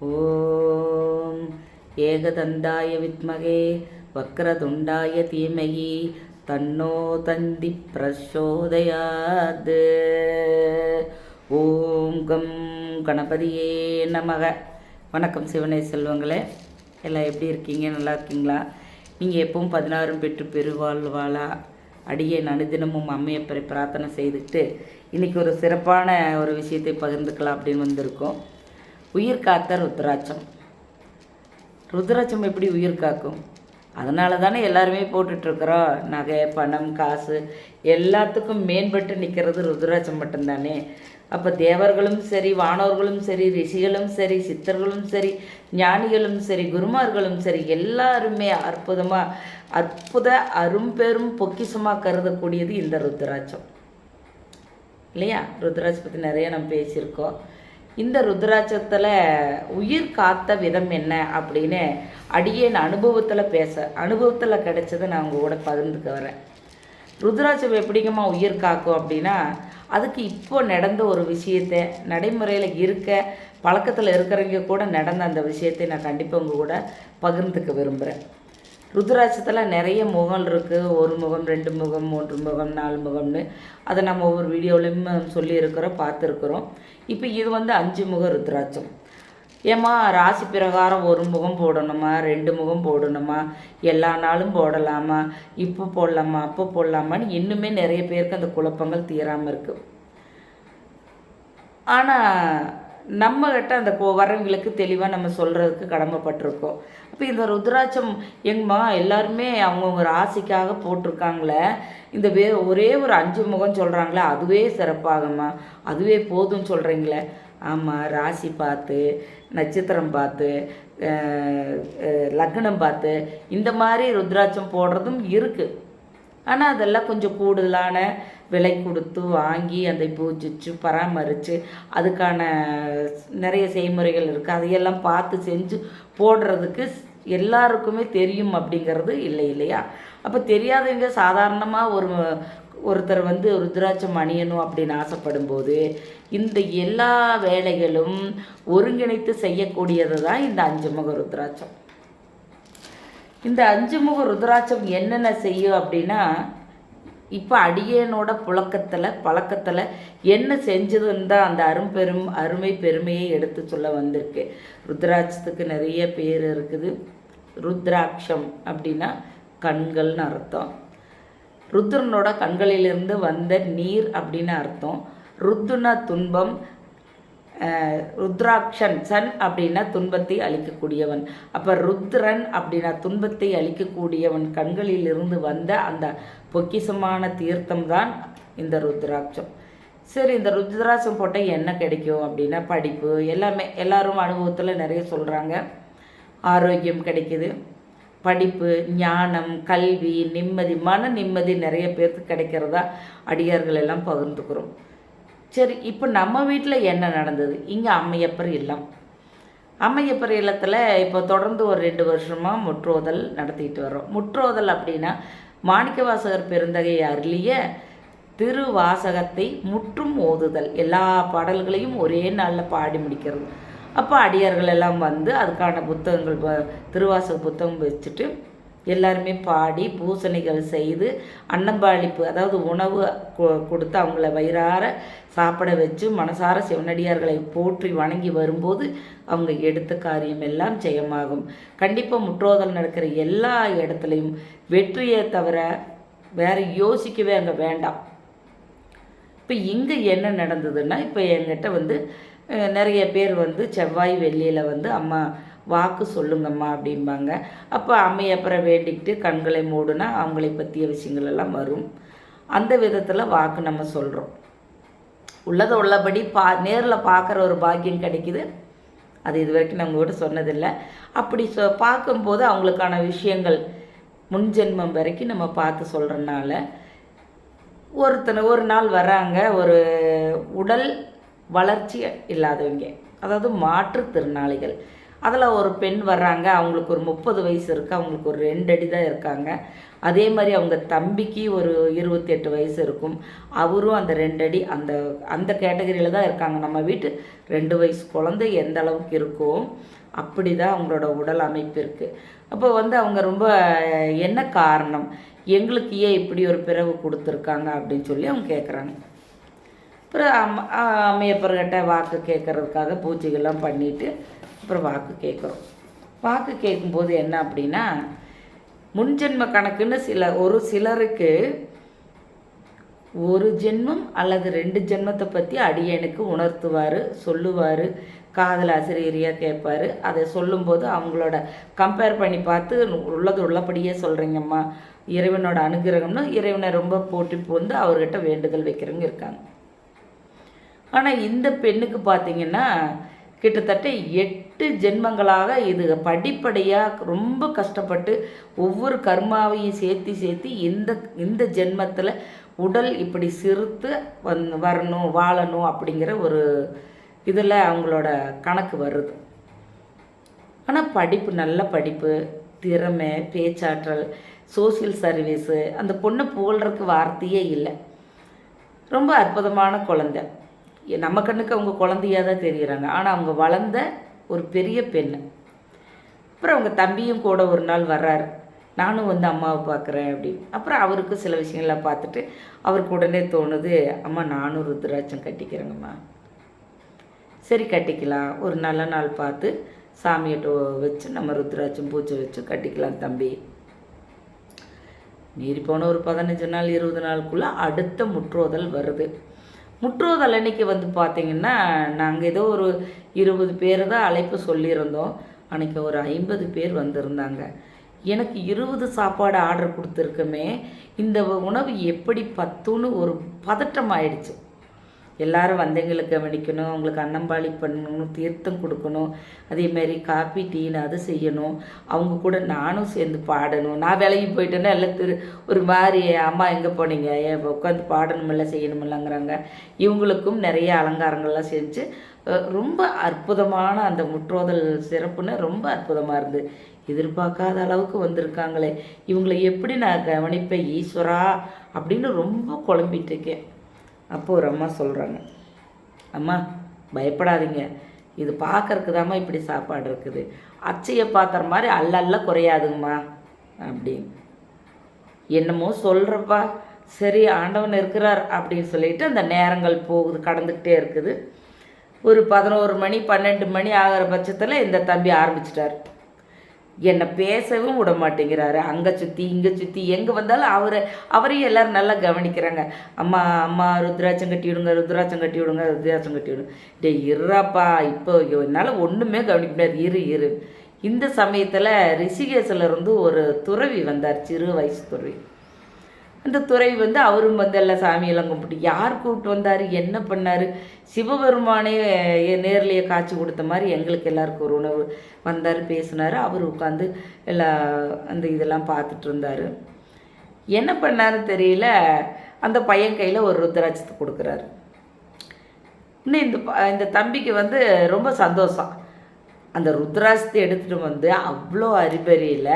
ஓம். ஏகதந்தாய வித்மகே வக்ரதுண்டாய தீமகி தன்னோ தந்தி பிரசோதயாது. ஓம் கம் கணபதியே நமக. வணக்கம் சிவனை செல்வங்களே. எல்லாம் எப்படி இருக்கீங்க? நல்லா இருக்கீங்களா? நீங்கள் எப்பவும் பதினாறும் பெற்று பெருவாழ்வாளா? அடியே அனுதினமும் அம்மையப்பரை பிரார்த்தனை செய்துட்டு இன்றைக்கி ஒரு சிறப்பான ஒரு விஷயத்தை பகிர்ந்துக்கலாம் அப்படின்னு வந்திருக்கோம். உயிர் காத்த ருத்ராட்சம். ருத்ராட்சம் எப்படி உயிர் காக்கும்? அதனால தானே எல்லாருமே போட்டுட்ருக்குறோம். நகை பணம் காசு எல்லாத்துக்கும் மேம்பட்டு நிற்கிறது ருத்ராட்சம் மட்டும்தானே. அப்போ தேவர்களும் சரி வானவர்களும் சரி ரிஷிகளும் சரி சித்தர்களும் சரி ஞானிகளும் சரி குருமார்களும் சரி எல்லாருமே அற்புதமாக அற்புத அரும்பெரும் பொக்கிஷமாக கருதக்கூடியது இந்த ருத்ராட்சம். இல்லையா? ருத்ராட்சம் பற்றி நிறைய நம்ம பேசியிருக்கோம். இந்த ருத்ராட்சத்தில் உயிர் காத்த விதம் என்ன அப்படின்னு அடியேன் அனுபவத்தில் பேச அனுபவத்தில் கிடைச்சதை நான் உங்கள் கூட பகிர்ந்துக்க வரேன். ருத்ராட்சம் எப்படிங்கம்மா உயிர் காக்கும் அப்படின்னா அதுக்கு இப்போ நடந்த ஒரு விஷயத்தை நடைமுறையில் இருக்க பழக்கத்தில் இருக்கிறவங்க கூட நடந்த அந்த விஷயத்தை நான் கண்டிப்பாக உங்கள் கூட பகிர்ந்துக்க விரும்புகிறேன் ருத்ராட்சத்தில் நிறைய முகம் இருக்குது ஒரு முகம் ரெண்டு முகம் மூன்று முகம் நாலு முகம்னு. அதை நம்ம ஒவ்வொரு வீடியோலையும் சொல்லியிருக்கிறோம் பார்த்துருக்குறோம். இப்போ இது வந்து அஞ்சு முக ருத்ராட்சம். ஏம்மா ராசி பிரகாரம் ஒரு முகம் போடணுமா? ரெண்டு முகம் போடணுமா? எல்லா நாளும் போடலாமா? இப்போ போடலாமா? அப்போ போடலாமான்னு இன்னுமே நிறைய பேருக்கு அந்த குழப்பங்கள் தீராமல் இருக்குது ஆனால் நம்மக்கிட்ட அந்த கோ வரவங்களுக்கு தெளிவாக நம்ம சொல்கிறதுக்கு கடமைப்பட்டிருக்கோம். அப்போ இந்த ருத்ராட்சம் எங்கம்மா எல்லாருமே அவங்கவுங்க ராசிக்காக போட்டிருக்காங்களே இந்த வே ஒரே ஒரு அஞ்சு முகம் சொல்கிறாங்களே அதுவே சிறப்பாகும்மா. அதுவே போதும்னு சொல்கிறீங்களே ஆமாம் ராசி பார்த்து நட்சத்திரம் பார்த்து லக்னம் பார்த்து இந்த மாதிரி ருத்ராட்சம் போடுறதும் இருக்குது ஆனால் அதெல்லாம் கொஞ்சம் கூடுதலான விலை கொடுத்து வாங்கி அதை பூஜிச்சு பராமரித்து அதுக்கான நிறைய செய்முறைகள் இருக்குது அதையெல்லாம் பார்த்து செஞ்சு போடுறதுக்கு எல்லாருக்குமே தெரியும் அப்படிங்கிறது இல்லை இல்லையா? அப்போ தெரியாதவங்க சாதாரணமாக ஒரு ஒருத்தர் வந்து ருத்ராட்சம் அணியணும் அப்படின்னு ஆசைப்படும் போது இந்த எல்லா வேலைகளும் ஒருங்கிணைத்து செய்யக்கூடியது தான் இந்த அஞ்சு முக ருத்ராட்சம். இந்த அஞ்சு முக ருத்ராட்சம் என்னென்ன செய்யும் அப்படின்னா இப்போ அடியேனோட புழக்கத்தில் பழக்கத்தில் என்ன செஞ்சதுன்னு தான் அந்த அரும்பெரும் அருமை பெருமையை எடுத்து சொல்ல வந்திருக்கு. ருத்ராட்சத்துக்கு நிறைய பேர் இருக்குது. ருத்ராட்சம் அப்படின்னா கண்கள்னு அர்த்தம். ருத்ரனோட கண்களிலிருந்து வந்த நீர் அப்படின்னு அர்த்தம். ருத்துனா துன்பம் ருத்ராட்சன் சன் அப்படின்னா துன்பத்தை அளிக்கக்கூடியவன். அப்போ ருத்ரன் அப்படின்னா துன்பத்தை அளிக்கக்கூடியவன். கண்களிலிருந்து வந்த அந்த பொக்கிசமான தீர்த்தம் தான் இந்த ருத்ராட்சம். சரி இந்த ருத்ராட்சம் போட்டால் என்ன கிடைக்கும் அப்படின்னா படிப்பு எல்லாமே எல்லாரும் அனுபவத்தில் நிறைய சொல்கிறாங்க ஆரோக்கியம் கிடைக்கிது. படிப்பு ஞானம் கல்வி நிம்மதி மன நிம்மதி நிறைய பேருக்கு கிடைக்கிறதா அடியார்கள் எல்லாம் பகிர்ந்துக்கிறோம். சரி இப்போ நம்ம வீட்டில் என்ன நடந்தது? இங்கே அம்மையப்பர் இல்லம். அம்மையப்பர் இல்லத்தில் இப்போ தொடர்ந்து ஒரு ரெண்டு வருஷமாக முற்றோதல் நடத்திட்டு வரோம் முற்றோதல் அப்படின்னா மாணிக்கவாசகர் பெருந்தகை அருளிய திருவாசகத்தை முற்றும் ஓதுதல். எல்லா பாடல்களையும் ஒரே நாளில் பாடி முடிக்கிறது. அப்போ அடியார்கள் எல்லாம் வந்து அதுக்கான புத்தகங்கள் திருவாசக புத்தகம் வச்சுட்டு எல்லாருமே பாடி பூசணிகள் செய்து அன்னம்பாளிப்பு அதாவது உணவு கொடுத்து அவங்கள வயிறார சாப்பிட வச்சு மனசார சிவனடியார்களை போற்றி வணங்கி வரும்போது அவங்க எடுத்த காரியம் எல்லாம் ஜெயமாகும். கண்டிப்பாக முற்றோதல் நடக்கிற எல்லா இடத்துலையும் வெற்றியை தவிர வேறு யோசிக்கவே அங்கே வேண்டாம். இப்போ இங்கே என்ன நடந்ததுன்னா இப்போ என்கிட்ட வந்து நிறைய பேர் வந்து செவ்வாய் வெள்ளியில் வந்து அம்மா வாக்கு சொல்லுங்கம்மா அப்படிம்பாங்க. அப்போ அம்மையப்புறம் வேண்டிக்கிட்டு கண்களை மூடுனா அவங்களை பற்றிய விஷயங்கள் எல்லாம் வரும். அந்த விதத்தில் வாக்கு நம்ம சொல்கிறோம் உள்ளதை உள்ளபடி பா நேரில் பார்க்குற ஒரு பாக்கியம் கிடைக்குது. அது இது வரைக்கும் நான் உங்கள்கிட்ட சொன்னதில்லை. அப்படி சொ பார்க்கும்போது அவங்களுக்கான விஷயங்கள் முன்ஜென்மம் வரைக்கும் நம்ம பார்த்து சொல்கிறனால ஒருத்தனை ஒரு நாள் வராங்க ஒரு உடல் வளர்ச்சி இல்லாதவங்க அதாவது மாற்றுத்திறனாளிகள் அதில் ஒரு பெண் வர்றாங்க. அவங்களுக்கு ஒரு முப்பது வயசு இருக்குது அவங்களுக்கு ஒரு ரெண்டு அடி தான் இருக்காங்க. அதே மாதிரி அவங்க தம்பிக்கு ஒரு இருபத்தெட்டு வயசு இருக்கும். அவரும் அந்த ரெண்டு அடி அந்த அந்த கேட்டகரியில் தான் இருக்காங்க. நம்ம வீட்டு ரெண்டு வயசு குழந்தை எந்த அளவுக்கு இருக்கோ அப்படி தான் அவங்களோட உடல் அமைப்பு இருக்குது அப்போ வந்து அவங்க ரொம்ப என்ன காரணம்? எங்களுக்கு ஏன் இப்படி ஒரு பிறவு கொடுத்துருக்காங்க அப்படின்னு சொல்லி அவங்க கேட்குறாங்க அப்புறம் அம் அம்மையப்பர்கிட்ட வாக்கு கேட்குறதுக்காக பூஜைகள்லாம் பண்ணிவிட்டு அப்புறம் வாக்கு கேட்குறோம். வாக்கு கேட்கும்போது என்ன அப்படின்னா முன்ஜென்ம கணக்குன்னு சில ஒரு சிலருக்கு ஒரு ஜென்மம் அல்லது ரெண்டு ஜென்மத்தை பற்றி அடியனுக்கு உணர்த்துவார் சொல்லுவார் காதல் ஆசிரியரியாக கேட்பார். அதை சொல்லும்போது அவங்களோட கம்பேர் பண்ணி பார்த்து உள்ளது உள்ளபடியே சொல்கிறீங்கம்மா இறைவனோட அனுகிரகம்னு இறைவனை ரொம்ப போட்டி வந்து அவர்கிட்ட வேண்டுதல் வைக்கிறவங்க இருக்காங்க. ஆனால் இந்த பெண்ணுக்கு பார்த்தீங்கன்னா கிட்டத்தட்ட எட்டு ஜென்மங்களாக இது படிப்படியாக ரொம்ப கஷ்டப்பட்டு ஒவ்வொரு கர்மாவையும் சேர்த்து சேர்த்து இந்த இந்த ஜென்மத்தில் உடல் இப்படி சிறுத்து வந் வரணும் வாழணும் அப்படிங்கிற ஒரு இதில் அவங்களோட கணக்கு வருது. ஆனால் படிப்பு நல்ல படிப்பு திறமை பேச்சாற்றல் சோசியல் சர்வீஸு அந்த பொண்ணை புகழ்றதுக்கு வார்த்தையே இல்லை. ரொம்ப அற்புதமான குழந்தை. நம்ம கண்ணுக்கு அவங்க குழந்தையாக தான் தெரிகிறாங்க ஆனால் அவங்க வளர்ந்த ஒரு பெரிய பெண். அப்புறம் அவங்க தம்பியும் கூட ஒரு நாள் வர்றார். நானும் வந்து அம்மாவை பார்க்குறேன் அப்படின்னு. அப்புறம் அவருக்கு சில விஷயங்கள்லாம் பார்த்துட்டு அவருக்கு உடனே தோணுது அம்மா நானும் ருத்ராட்சம் கட்டிக்கிறேங்கம்மா. சரி கட்டிக்கலாம். ஒரு நல்ல நாள் பார்த்து சாமியிட்ட வச்சு நம்ம ருத்ராட்சம் பூஜை வச்சு கட்டிக்கலாம் தம்பி. மீறி போன ஒரு பதினஞ்சு நாள் இருபது நாளுக்குள்ளே அடுத்த முற்றோதல் வருது. முற்றோதல் அன்னைக்கு வந்து பார்த்திங்கன்னா நாங்கள் ஏதோ ஒரு இருபது பேர் தான் அழைப்பு சொல்லியிருந்தோம். அன்றைக்கி ஒரு ஐம்பது பேர் வந்திருந்தாங்க. எனக்கு இருபது சாப்பாடு ஆர்டர் கொடுத்துருக்கமே. இந்த உணவு எப்படி பத்துன்னு ஒரு பதட்டம் ஆயிடுச்சு. எல்லாரும் வந்தவங்களுக்கு கவனிக்கணும் அவங்களுக்கு அன்னம்பாளி பண்ணணும் தீர்த்தம் கொடுக்கணும். அதேமாரி காப்பி டீன்னு அது செய்யணும். அவங்க கூட நானும் சேர்ந்து பாடணும். நான் விலகி போயிட்டேன்னா எல்லாம் திரு ஒரு மாதிரி அம்மா எங்கே போனீங்க? ஏன் உட்காந்து பாடணுமில்ல செய்யணுமில்லங்கிறாங்க இவங்களுக்கும் நிறைய அலங்காரங்கள்லாம் செஞ்சு ரொம்ப அற்புதமான அந்த முற்றோதல் சிறப்புன்னு ரொம்ப அற்புதமாக இருந்து எதிர்பார்க்காத அளவுக்கு வந்திருக்காங்களே. இவங்களை எப்படி நான் கவனிப்பேன்? ஈஸ்வரா அப்படின்னு ரொம்ப குழம்பிட்டு இருக்கேன். அப்போ ஒரு அம்மா சொல்கிறாங்க அம்மா பயப்படாதீங்க. இது பார்க்கறக்கு தாம்மா இப்படி சாப்பாடு இருக்குது. அச்சையை பார்க்குற மாதிரி அல்லல்ல குறையாதுங்கம்மா அப்படின்னு. என்னமோ சொல்கிறப்பா சரி ஆண்டவன் இருக்கிறார் அப்படின்னு சொல்லிட்டு அந்த நேரங்கள் போகுது கடந்துக்கிட்டே இருக்குது. ஒரு பதினோரு மணி பன்னெண்டு மணி ஆகிற பட்சத்தில் இந்த தம்பி ஆரம்பிச்சிட்டார். என்னை பேசவும் விட மாட்டேங்கிறாரு. அங்கே சுற்றி இங்கே சுற்றி எங்கே வந்தாலும் அவரை அவரையும் எல்லோரும் நல்லா கவனிக்கிறாங்க. அம்மா அம்மா ருத்ராட்சம் கட்டி விடுங்க ருத்ராட்சம் கட்டி விடுங்க ருத்ராட்சம் கட்டி விடுங்க. டே இருப்பா இப்போ என்னால் ஒன்றுமே கவனிக்க முடியாது. இரு இரு. இந்த சமயத்தில் ரிஷிகேசில் ஒரு துறவி வந்தார் சிறு வயசு துறவி. அந்த துறை வந்து அவரும் வந்து சாமியெல்லாம் கும்பிட்டு யார் கூப்பிட்டு வந்தார்? என்ன பண்ணார்? சிவபெருமானே நேர்லேயே காய்ச்சி கொடுத்த மாதிரி எங்களுக்கு எல்லாருக்கும் ஒரு உணவு வந்தார் பேசினார். அவர் உட்காந்து எல்லா அந்த இதெல்லாம் பார்த்துட்டு இருந்தார். என்ன பண்ணாருன்னு தெரியல. அந்த பையன் கையில் ஒரு ருத்ராட்சத்தை கொடுக்குறாரு. இன்னும் இந்த இந்த தம்பிக்கு வந்து ரொம்ப சந்தோஷம். அந்த ருத்ராட்சத்தை எடுத்துகிட்டு வந்து அவ்வளோ அறிபறியில்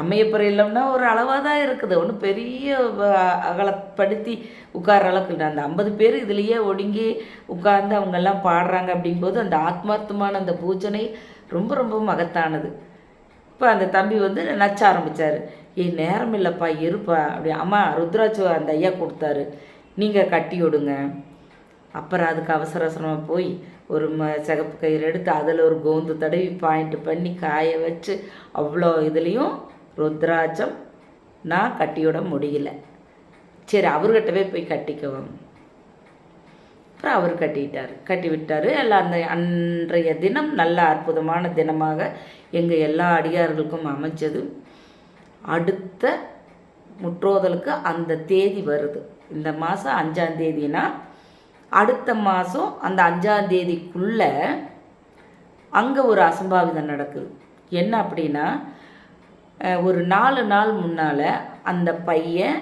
அம்மையப்பர் இல்லம்னா ஒரு அளவாக தான் இருக்குது. ஒன்றும் பெரிய அகலப்படுத்தி உட்கார அளவுக்கு இல்லை. அந்த ஐம்பது பேர் இதுலேயே ஒடுங்கி உட்கார்ந்து அவங்கெல்லாம் பாடுறாங்க அப்படிங்கும்போது அந்த ஆத்மார்த்தமான அந்த பூஜனை ரொம்ப ரொம்ப மகத்தானது. இப்போ அந்த தம்பி வந்து நச்ச ஆரம்பித்தார் ஏ நேரம் இல்லைப்பா இருப்பா. அப்படி அம்மா ருத்ராட்ச அந்த ஐயா கொடுத்தாரு. நீங்கள் கட்டி விடுங்க அப்புறம் அதுக்கு அவசர அவசரமாக போய் ஒரு ம சிகப்பு கயிறு எடுத்து அதில் ஒரு கோந்து தடவி பாயிண்ட் பண்ணி காய வச்சு அவ்வளோ இதுலேயும் ருத்ராட்சம் நான் கட்டிவிட முடியல. சரி அவர்கிட்டவே போய் கட்டிக்குவோம். அப்புறம் அவர் கட்டிட்டார். கட்டி விட்டார். எல்லாம் அந்த அன்றைய தினம் நல்ல அற்புதமான தினமாக எங்கள் எல்லா அடியார்களுக்கும் அமைச்சது அடுத்த முற்றோதலுக்கு அந்த தேதி வருது. இந்த மாதம் அஞ்சாம் தேதினா அடுத்த மாதம் அந்த அஞ்சாம் தேதிக்குள்ளே அங்கே ஒரு அசம்பாவிதம் நடக்குது. என்ன அப்படின்னா ஒரு நாலு நாள் முன்னால் அந்த பையன்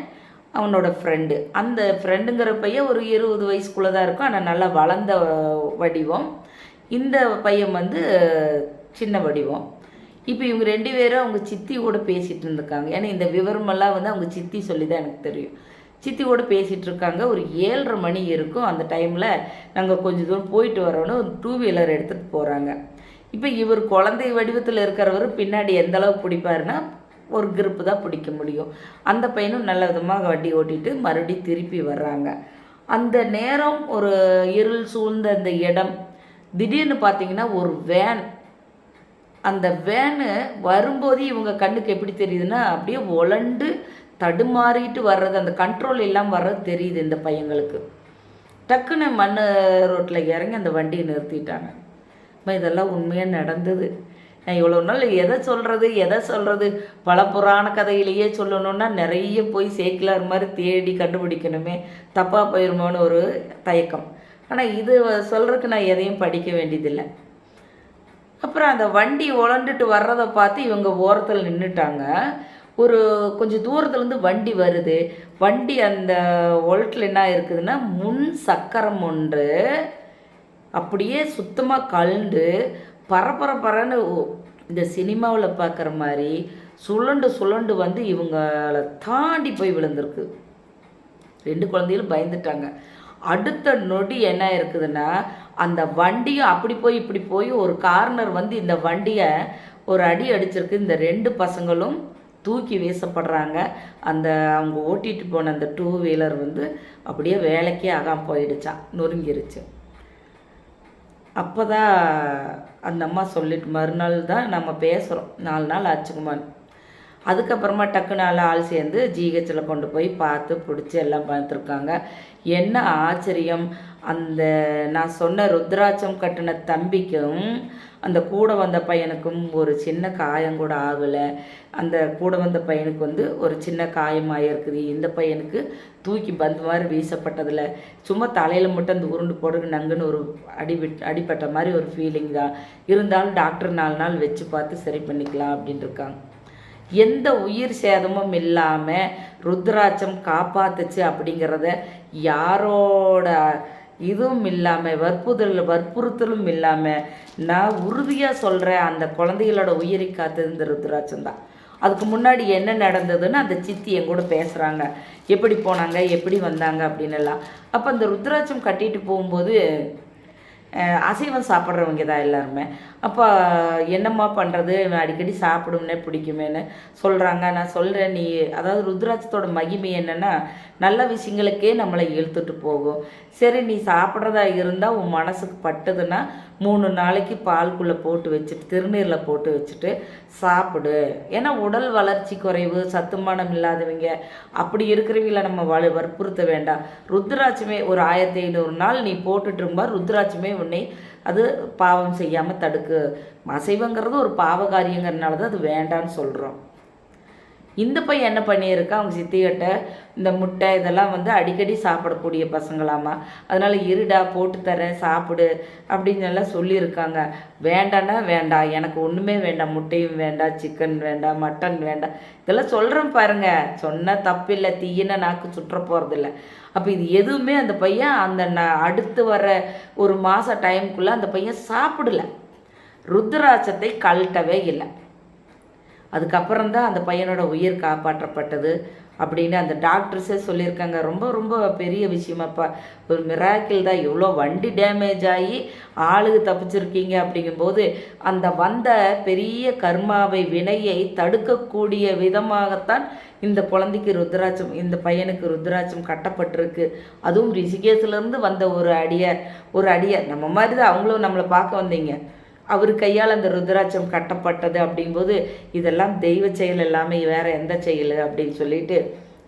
அவனோட ஃப்ரெண்டு அந்த ஃப்ரெண்டுங்கிற பையன் ஒரு இருபது வயசுக்குள்ளே தான் இருக்கும் ஆனால் நல்லா வளர்ந்த வடிவம். இந்த பையன் வந்து சின்ன வடிவம். இப்போ இவங்க ரெண்டு பேரும் அவங்க சித்தி கூட பேசிகிட்டு இருந்திருக்காங்க. ஏன்னா இந்த விவரமெல்லாம் வந்து அவங்க சித்தி சொல்லி தான் எனக்கு தெரியும். சித்தி கூட பேசிகிட்டு இருக்காங்க. ஒரு ஏழரை மணி இருக்கும் அந்த டைமில் நாங்கள் கொஞ்சம் தூரம் போயிட்டு வரோன்னு ஒரு டூ வீலர் எடுத்துகிட்டு போகிறாங்க இப்போ இவர் குழந்தை வடிவத்தில் இருக்கிறவர் பின்னாடி எந்தளவு பிடிப்பாருன்னா ஒரு கிருப்பு தான் பிடிக்க முடியும். அந்த பையனும் நல்ல விதமாக வண்டி ஓட்டிட்டு மறுபடியும் திருப்பி வர்றாங்க. அந்த நேரம் ஒரு இருள் சூழ்ந்த அந்த இடம் திடீர்னு பார்த்தீங்கன்னா ஒரு வேன் அந்த வேனு வரும்போது இவங்க கண்ணுக்கு எப்படி தெரியுதுன்னா அப்படியே உழண்டு தடுமாறிட்டு வர்றது அந்த கண்ட்ரோல் இல்லாமல் வர்றது தெரியுது இந்த பையங்களுக்கு. டக்குன்னு மண் ரோட்டில் இறங்கி அந்த வண்டியை நிறுத்திட்டாங்க. இதெல்லாம் உண்மையாக நடந்தது. நான் இவ்வளோ நாள் எதை சொல்கிறது எதை சொல்கிறது பல புராண கதையிலேயே சொல்லணுன்னா நிறைய போய் சேக்கிலார் மாதிரி தேடி கண்டுபிடிக்கணுமே. தப்பாக போயிருமோன்னு ஒரு தயக்கம். ஆனால் இது சொல்கிறதுக்கு நான் எதையும் படிக்க வேண்டியதில்லை. அப்புறம் அந்த வண்டி உழண்டுட்டு வர்றதை பார்த்து இவங்க ஓரத்தில் நின்றுட்டாங்க ஒரு கொஞ்சம் தூரத்துலேருந்து வண்டி வருது. வண்டி அந்த ஒல்ட்டில் என்ன இருக்குதுன்னா முன் சக்கரம் ஒன்று அப்படியே சுத்தமாக கழுண்டு பரபர பரன்னு இந்த சினிமாவில் பார்க்குற மாதிரி சுழண்டு சுழண்டு வந்து இவங்கள தாண்டி போய் விழுந்திருக்கு. ரெண்டு குழந்தைகளும் பயந்துட்டாங்க. அடுத்த நொடி என்ன இருக்குதுன்னா அந்த வண்டியும் அப்படி போய் இப்படி போய் ஒரு கார்னர் வந்து இந்த வண்டியை ஒரு அடி அடிச்சிருக்கு. இந்த ரெண்டு பசங்களும் தூக்கி வீசப்படுறாங்க. அந்த அவங்க ஓட்டிகிட்டு போன அந்த டூ வீலர் வந்து அப்படியே வேலைக்கே ஆகாம போயிடுச்சான் நொறுங்கிருச்சு. அப்போ தான் அந்த அம்மா சொல்லிட்டு மறுநாள் தான் நம்ம பேசுகிறோம் நாலு நாள் ஆச்சுக்குமான் அதுக்கப்புறமா டக்கு நாள் ஆள் சேர்ந்து ஜிஹெச்சில் கொண்டு போய் பார்த்து பிடிச்சி எல்லாம் பார்த்துருக்காங்க. என்ன ஆச்சரியம். அந்த நான் சொன்ன ருத்ராட்சம் கட்டின தம்பிக்கும் அந்த கூட வந்த பையனுக்கும் ஒரு சின்ன காயம் கூட ஆகலை. அந்த கூட வந்த பையனுக்கு வந்து ஒரு சின்ன காயமாக இருக்குது. இந்த பையனுக்கு தூக்கி பந்து மாதிரி வீசப்பட்டதில். சும்மா தலையில் மட்டும் அந்த உருண்டு போடுறது நங்குன்னு ஒரு அடிபட் அடிப்பட்ட மாதிரி ஒரு ஃபீலிங் தான். இருந்தாலும் டாக்டர் நாலு நாள் வச்சு பார்த்து சரி பண்ணிக்கலாம் அப்படின்னு இருக்காங்க. எந்த உயிர் சேதமும் இல்லாமல் ருத்ராட்சம் காப்பாத்துச்சு அப்படிங்கிறத யாரோட இதுவும் இல்லாமல் வற்புதல் வற்புறுத்தலும் இல்லாமல் நான் உறுதியாக சொல்கிறேன் அந்த குழந்தைகளோட உயிரை காத்தது இந்த ருத்ராட்சம் தான் அதுக்கு முன்னாடி என்ன நடந்ததுன்னு அந்த சித்தி என் கூட பேசுகிறாங்க எப்படி போனாங்க எப்படி வந்தாங்க அப்படின்னு எல்லாம் அப்போ அந்த ருத்ராட்சம் கட்டிட்டு போகும்போது அசைவம் சாப்பிட்றவங்க தான் எல்லாருமே. அப்போ என்னம்மா பண்ணுறது அடிக்கடி சாப்பிடும்னே பிடிக்குமேன்னு சொல்கிறாங்க நான் சொல்கிறேன் நீ அதாவது ருத்ராட்சத்தோட மகிமை என்னென்னா நல்ல விஷயங்களுக்கே நம்மளை இழுத்துட்டு போகும். சரி நீ சாப்பிட்றதா இருந்தால் உன் மனசுக்கு பட்டுதுன்னா மூணு நாளைக்கு பால்குள்ளே போட்டு வச்சுட்டு திருநீரில் போட்டு வச்சுட்டு சாப்பிடு. ஏன்னா உடல் வளர்ச்சி குறைவு சத்துமானம் இல்லாதவங்க அப்படி இருக்கிறவங்கள நம்ம வலு வற்புறுத்த வேண்டாம். ருத்ராட்சமே ஒரு ஆயிரத்தி ஐநூறு நாள் நீ போட்டுட்டு இருந்தால் ருத்ராட்சமே உன்னை அது பாவம் செய்யாமல் தடுக்கு. அசைவங்கிறது ஒரு பாவ காரியங்கிறனால தான் அது வேண்டான்னு சொல்கிறோம் இந்த பையன் என்ன பண்ணியிருக்கா? அவங்க சித்திகிட்ட இந்த முட்டை இதெல்லாம் வந்து அடிக்கடி சாப்பிடக்கூடிய பசங்களாமா. அதனால் இருடா போட்டு தரேன் சாப்பிடு அப்படின்னு எல்லாம் சொல்லியிருக்காங்க. வேண்டான்னா வேண்டாம். எனக்கு ஒன்றுமே வேண்டாம். முட்டையும் வேண்டாம் சிக்கன் வேண்டாம் மட்டன் வேண்டாம். இதெல்லாம் சொல்கிறேன் பாருங்கள் சொன்னால் தப்பில்லை. தீயின நாக்கு சுற்ற போகிறதில்ல அப்போ இது எதுவுமே அந்த பையன் அந்த அடுத்து வர ஒரு மாத டைமுக்குள்ளே அந்த பையன் சாப்பிடல. ருத்ராட்சத்தை கழட்டவே இல்லை. அதுக்கப்புறம் தான் அந்த பையனோட உயிர் காப்பாற்றப்பட்டது அப்படின்னு அந்த டாக்டர்ஸே சொல்லியிருக்காங்க. ரொம்ப ரொம்ப பெரிய விஷயமாப்பா ஒரு மிராக்கிள் தான். எவ்வளோ வண்டி டேமேஜ் ஆகி ஆளுக்கு தப்பிச்சிருக்கீங்க அப்படிங்கும்போது அந்த வந்த பெரிய கர்மாவை வினையை தடுக்கக்கூடிய விதமாகத்தான் இந்த குழந்தைக்கு ருத்ராட்சம் இந்த பையனுக்கு ருத்ராட்சம் கட்டப்பட்டிருக்கு. அதுவும் ரிஷிகேஷ்லேருந்து வந்த ஒரு அடியார் ஒரு அடியார். நம்ம மாதிரி தான் அவங்களும் நம்மளை பார்க்க வந்தீங்க. அவர் கையால் அந்த ருத்ராட்சம் கட்டப்பட்டது அப்படிங்கும்போது இதெல்லாம் தெய்வ செயல் எல்லாமே வேற எந்த செயல் அப்படின்னு சொல்லிட்டு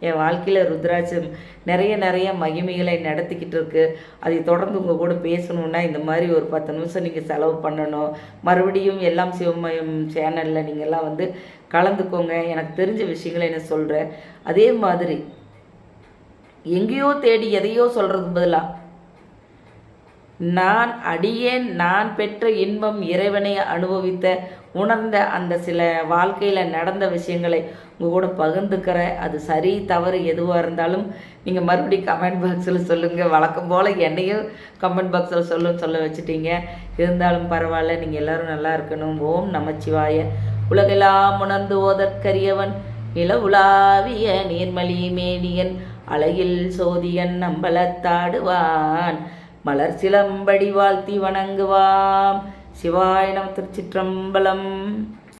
என் வாழ்க்கையில் ருத்ராட்சம் நிறைய நிறைய மகிமைகளை நடத்திக்கிட்டு இருக்கு. அதை தொடர்ந்து உங்கள் கூட பேசணுன்னா இந்த மாதிரி ஒரு பத்து நிமிஷம் நீங்கள் செலவு பண்ணணும். மறுபடியும் எல்லாம் சிவமயம் சேனலில் நீங்கள்லாம் வந்து கலந்துக்கோங்க. எனக்கு தெரிஞ்ச விஷயங்களை என்ன சொல்கிறேன் அதே மாதிரி எங்கேயோ தேடி எதையோ சொல்கிறதுக்கு பதிலாக நான் அடியேன் நான் பெற்ற இன்பம் இறைவனை அனுபவித்த உணர்ந்த அந்த சில வாழ்க்கையில் நடந்த விஷயங்களை உங்கள் கூட பகிர்ந்துக்கிற அது சரி தவறு எதுவாக இருந்தாலும் நீங்கள் மறுபடியும் கமெண்ட் பாக்ஸில் சொல்லுங்கள் வழக்கம் போல் என்னையும் கமெண்ட் பாக்ஸில் சொல்ல சொல்ல வச்சுட்டீங்க. இருந்தாலும் பரவாயில்ல நீங்கள் எல்லோரும் நல்லா இருக்கணும். ஓம் நமச்சிவாய. உலகெல்லாம் உணர்ந்து ஓதற்கரியவன் நில உலாவிய நீர்மலி மேனியன் அழகில் சோதியன் நம்பலத்தாடுவான் மலர் சிலம்படி வாழ்த்தி வணங்குவாம். சிவாய நம திருச்சிற்றம்பலம்.